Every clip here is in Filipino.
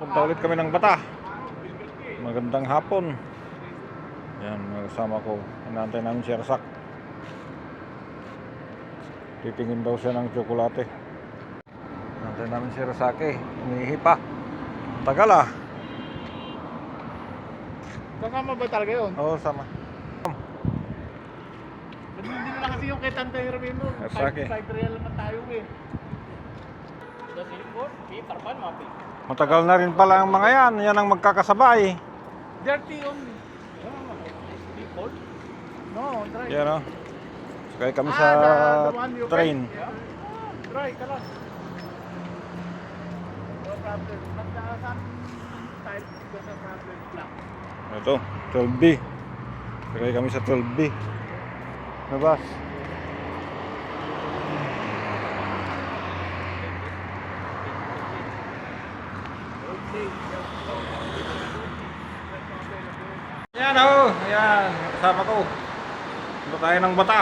Punta ulit kami ng bata. Magandang hapon. Yan, mga kasama ko. Inaantay namin si Arsak. Titingin daw siya ng tsokolate. Inaantay namin si Rasake. Umihi pa. Tagal ah. Kasama ba talaga yun? Oo, sama. Hindi na kasi yung kay Tante Hermin mo. Eh, sake. 5 real naman tayo eh. Sa silikon, eh, tarpan mapi. Matagal na rin pala ang mga yan. Yan ang magkakasabay. Dirty only. Silikon? No, dry. Yan o. Sakay kami Ah, sa the- the train. Yeah. Dry ka lang. No problem. Magkakasan type ka sa problem lang. Ito, 12B. Sakay kami sa 12B. Nabas. Yan o, yan. Kasama ko. Punta tayo ng bata.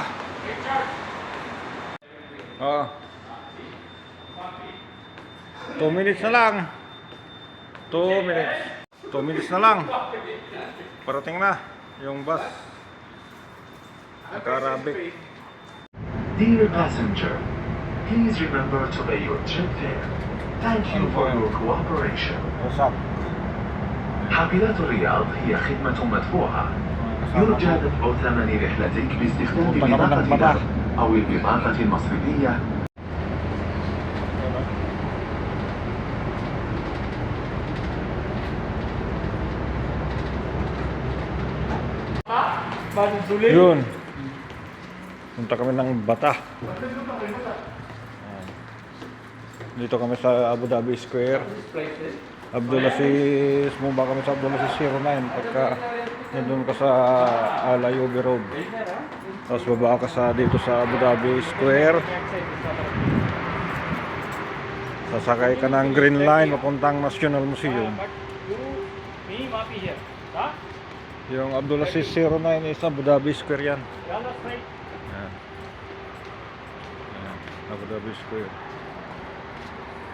Oo. Two minutes na lang. Two minutes. Two minutes na lang. Parating na yung bus. Nakarabik. Dear passenger, please remember to pay your trip fare. Thank you for your cooperation. What's up? حافلات الرياض هي خدمة مدفوعة. يرجى دفع ثمن رحلتك باستخدام Punta kami ng بطاقة bata. نقد أو البطاقة المصرفية Bagong duli. Yun. Punta kami ng Bata. Dito kami sa Abu Dhabi Square. Abdulaziz, mumba kami sa Abdulaziz 09 pagka nandun ka sa Alayubi Road. Tapos baba ka sa dito sa Abu Dhabi Square. Sasakay ka ng Green Line papuntang National Museum. Yung Abdulaziz 09 is Abu Dhabi Square yan. Ayan. Abu Dhabi Square.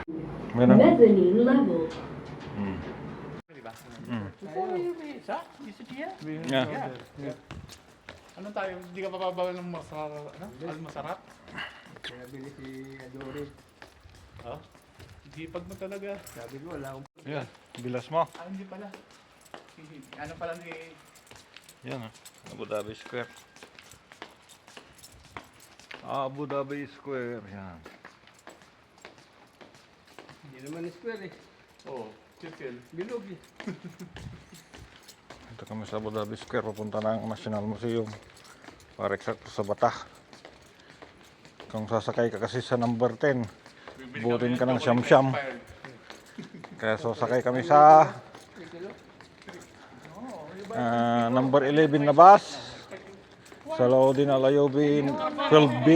Na? Mezzanine level. Mm. Mm. It here? Yeah. Ano tayo? Hindi ka papabawal ng masarap? Ano? Al masarap? Kaya bili si Adorin. Oh? Sipag mo talaga. Sabi ko wala akong... Yan. Bilas mo. Ah, hindi pala. Ano pala ni... Yan ah. Abu Dhabi Square. Abu Dhabi Square. Yan. Naman square eh. Oo. Oh, circle. Bilog eh. Ito kami sa Abu Dhabi Square. Papunta ng National Museum. Para eksakto sa Bata. Kung sasakay ka kasi sa number 10, butin ka ng siyam-siyam. Kaya sasakay kami sa ah, number 11 na bus. Sa Laudin Alayobin 12B.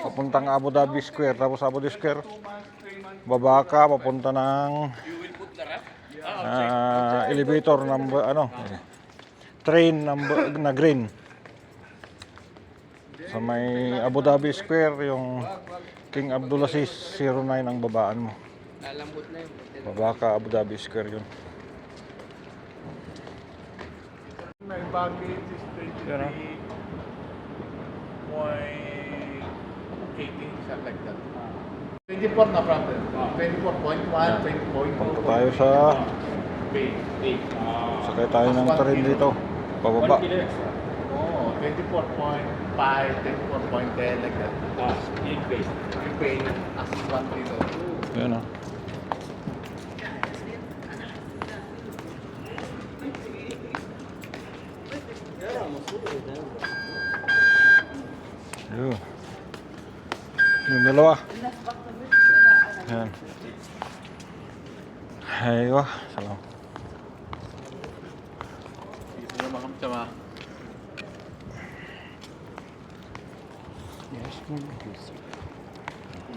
Papuntang Abu Dhabi Square. Tapos Abu Dhabi Square, baba ka papunta ng ah, elevator number ano train number na green sa may Abu Dhabi Square yung King Abdulaziz 09 ang babaan mo Lalambot na yun. baba ka Abu Dhabi Square yun My baggage is 23 Yan, ah. point 18, something like that. 24 na problem. 24.1, 20.2. punta tayo sa pay. sakay tayo ng train dito pababa Oh, 24.5, 24.10 like that. Ah, in pay. In pay, as one dito. yun ah yun yung dalawa yan aywa salam Dito naman kami sama.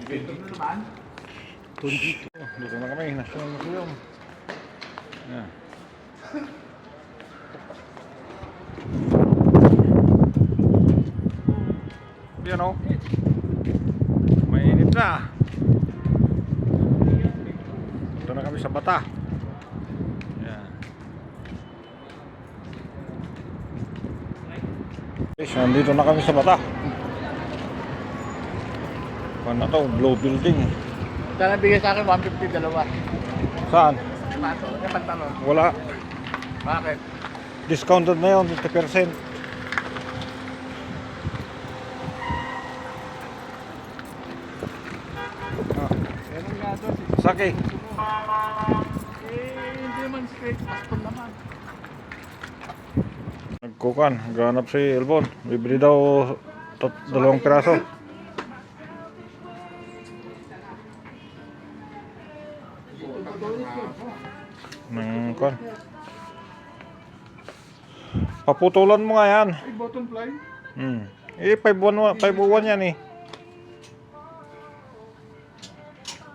Dito na naman. dito na kami National Museum yan yan o mainit na ito na kami sa bata. Ayan. Guys, nandito na kami sa bata. Ano to? Glow building. Sana bigay sa akin 150 dalawa. Saan? Paso, yung pantalon. Wala. Bakit? Discounted na yun, 50%. Ah, Saki. Eh, hindi naman straight. Paston naman. Nagkukan, ganap si Elbon. Bibili daw dalawang piraso. Nang kan. Paputulan mo nga yan. Ay, bottom fly. Hmm. Eh, 5-1 5-1 yan eh.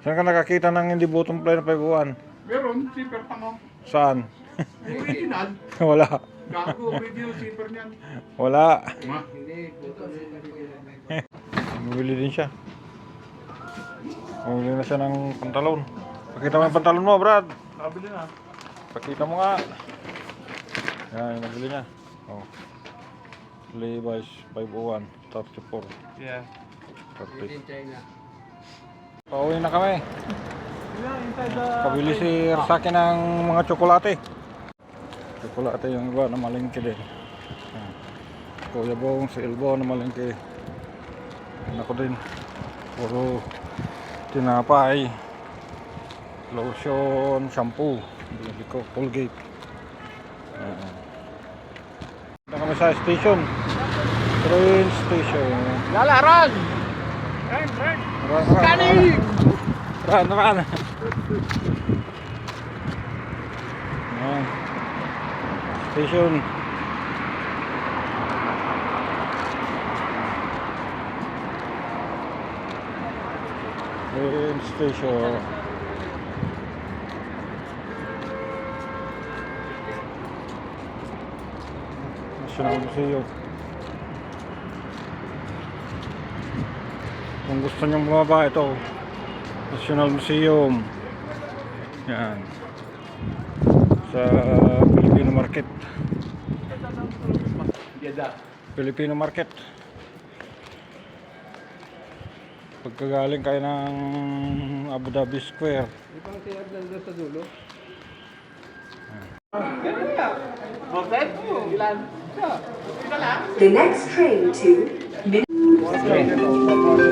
Saan ka nakakita ng hindi bottom fly na 5-1? Meron, zipper tanong. Saan? Original. Wala. Gago, original zipper niyan. Wala. Ma? Bumili din siya. Bumili na siya ng pantalon. Pakita mo yung pantalon mo, Brad. Kabili na. Pakita mo nga. Yan, yung nabili niya. Oh. Levi's 501, 34, Yeah. 30. Pauwi na kami. Pabili si Rasaki ng mga tsokolate. Tsokolate yung iba na malingki din. Kuya Bong, si Elbo na malingki. Ako din. Puro tinapay. Lotion, shampoo. Bili ko, Colgate. Punta kami sa station. Train station. Lala, run! Run, run! Run, run, Scanning! Run, run. Yan. Station. Train station. National Museum. Kung gusto nyo bumaba ito, National Museum. Yan. Sa Filipino Market. Filipino Market. Pagkagaling kayo ng Abu Dhabi Square. Hotel? Ilan? Isa lang? The next train to Min-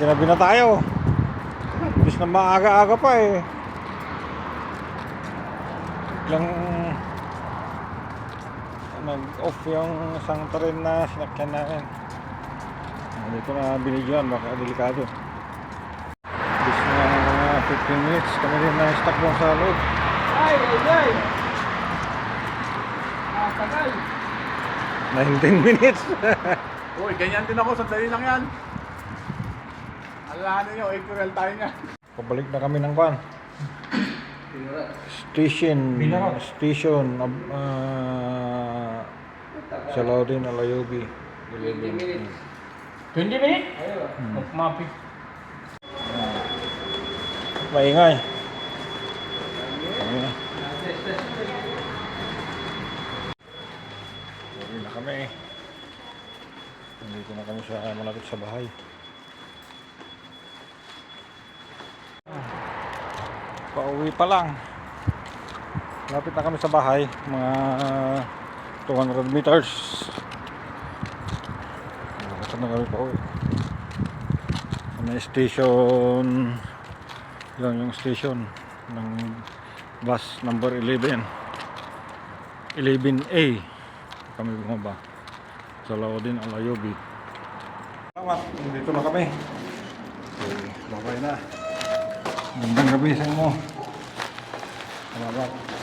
Ginabi na tayo. Bis na maaga-aga pa eh. Biglang nag-off yung isang train na sinakyan namin. Dito na binidyoan, baka delikado. Bis na 15 minutes, kami rin na stuck doon sa loob. Ay, ay, ay! Ah, tagal. 19 minutes. Uy, ganyan din ako. Sandali lang yan. Alahanin nyo, April tayo niya. Pabalik na kami ng kwan. Station. Station. Uh, sa Laudin, Alayobi. 20 minutes. 20 minutes? Hmm. Kumapit. Maingay. Ayan na. Uwi na kami. Nandito na kami sa malapit sa bahay. Pauwi pa lang. Malapit na kami sa bahay. Mga 200 meters. Malapit na kami pauwi. May station yan yung station ng bus number 11 11A kami bumaba sa Laodin Alayobi Salamat, dito na kami okay, babay na Gandang gabi sa inyo. Salamat